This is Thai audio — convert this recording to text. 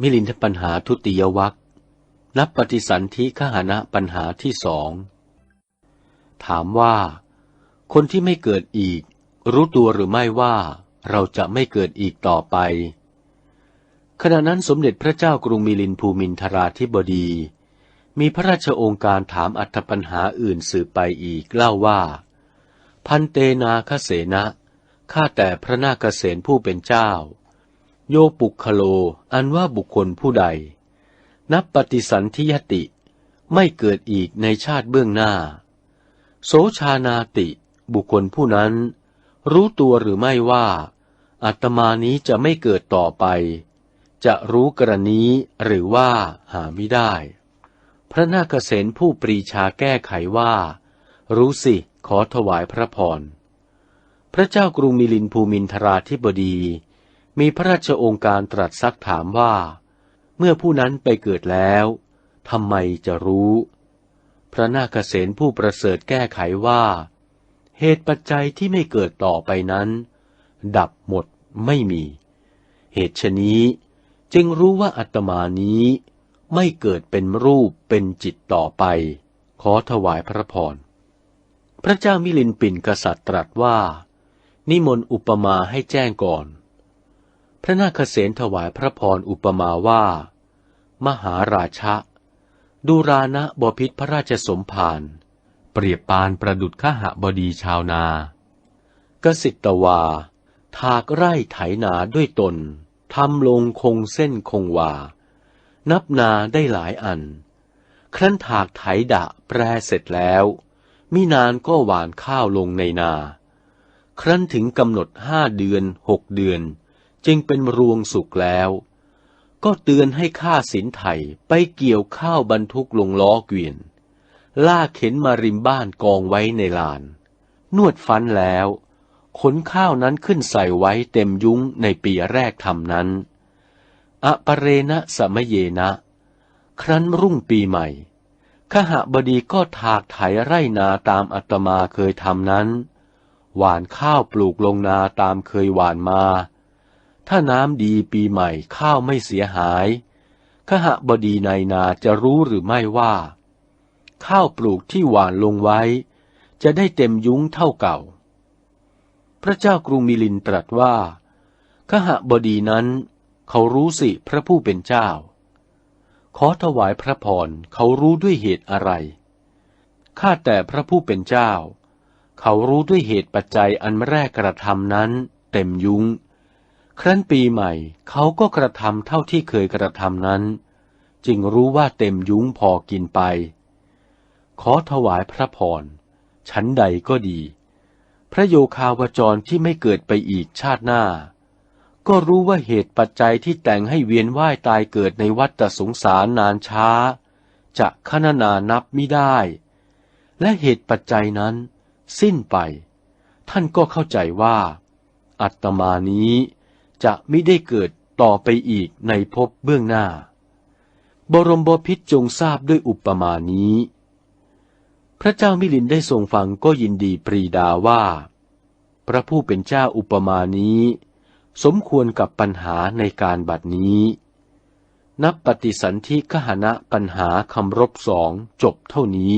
มิลินทปัญหาทุติยวัคนับปฏิสันธิขหานะปัญหาที่สอง ถามว่า คนที่ไม่เกิดอีก รู้ตัวหรือไม่ว่าเราจะไม่เกิดอีกต่อไป ขณะนั้นสมเด็จพระเจ้ากรุงมิลินภูมินทราธิบดี มีพระราชองค์การถามอัตปัญหาอื่นสืบไปอีกเล่าว่า พันเตนาคเสนะข้าแต่พระนาคเษนผู้เป็นเจ้า โยปุคโล อันว่าบุคคลผู้ใด นับปฏิสันธิยติ ไม่เกิดอีกในชาติเบื้องหน้า โสชานาติ บุคคลผู้นั้น รู้ตัวหรือไม่ว่า อัตมานี้จะไม่เกิดต่อไป จะรู้กรณีหรือว่าหาไม่ได้ พระนาคเษนผู้ปรีชาแก้ไขว่า รู้สิขอถวายพระพร พระเจ้ากรุงมิลินภูมินทราธิบดี มีพระราชองค์การตรัสซักถามว่า เมื่อผู้นั้นไปเกิดแล้วทำไมจะรู้ พระนาคเษนผู้ประเสริฐแก้ไขว่า เหตุปัจจัยที่ไม่เกิดต่อไปนั้น ดับหมดไม่มี เหตุชนี้จึงรู้ว่าอัตมานี้ไม่เกิดเป็นรูปเป็นจิตต่อไป ขอถวายพระพร พระเจ้ามิลินปินกษัตริย์ตรัสว่า นิมนต์อุปมาให้แจ้งก่อน ระนาคเษนถวายพระพรอุปมาว่า มหาราชะดูรานะบพิษพระราชสมภารเปรียบปานประดุดข้าหบดีชาวนากสิตวา ถากไร่ไถนาด้วยตนทำลงคงเส้นคงวา นับนาได้หลายอัน ครั้นถากไถดะแปรเสร็จแล้วมินานก็หวานข้าวลงในนา ครั้นถึงกำหนดห้าเดือนหกเดือน จึงเป็นรวงสุกแล้ว ก็เตือนให้ข้าสินไถไปเกี่ยวข้าวบรรทุกลงล้อเกวียนลากเข็นมาริมบ้านกองไว้ในลาน นวดฟันแล้วขนข้าวนั้นขึ้นใส่ไว้เต็มยุ้งในปีแรกทำนั้น อปเรณะสมเยนะ ครั้นรุ่งปีใหม่ ขหบดีก็ถากไถไร่นาตามอัตมาเคยทำนั้น หวานข้าวปลูกลงนาตามเคยหวานมา ถ้าน้ำดีปีใหม่ข้าวไม่เสียหายขหบดีในนาจะรู้หรือไม่ว่า ข้าวปลูกที่หว่านลงไว้ จะได้เต็มยุ้งเท่าเก่า พระเจ้ากรุงมิลินตรัสว่าขหบดีนั้นเขารู้สิพระผู้เป็นเจ้า ขอถวายพระพรเขารู้ด้วยเหตุอะไร ข้าแต่พระผู้เป็นเจ้า เขารู้ด้วยเหตุปัจจัยอันแรกกระทำนั้น เต็มยุ้ง ครั้นปีใหม่เขาก็กระทำเท่าที่เคยกระทำนั้น จึงรู้ว่าเต็มยุ้งพอกินไป ขอถวายพระพรชั้นใดก็ดี พระโยคาวจรที่ไม่เกิดไปอีกชาติหน้า ก็รู้ว่าเหตุปัจจัยที่แต่งให้เวียนว่ายตายเกิดในวัฏสงสารนานช้า จะขนานานับไม่ได้ และเหตุปัจจัยนั้น สิ้นไป ท่านก็เข้าใจว่า อัตมานี้ จะไม่ได้เกิดต่อไปอีกในภพเบื้องหน้า บรมบพิษจงทราบด้วยอุปมานี้ พระเจ้ามิลินได้ทรงฟังก็ยินดีปรีดาว่า พระผู้เป็นเจ้าอุปมานี้ สมควรกับปัญหาในการบัดนี้ นับปฏิสันธิขหณะปัญหาคำรบสองจบเท่านี้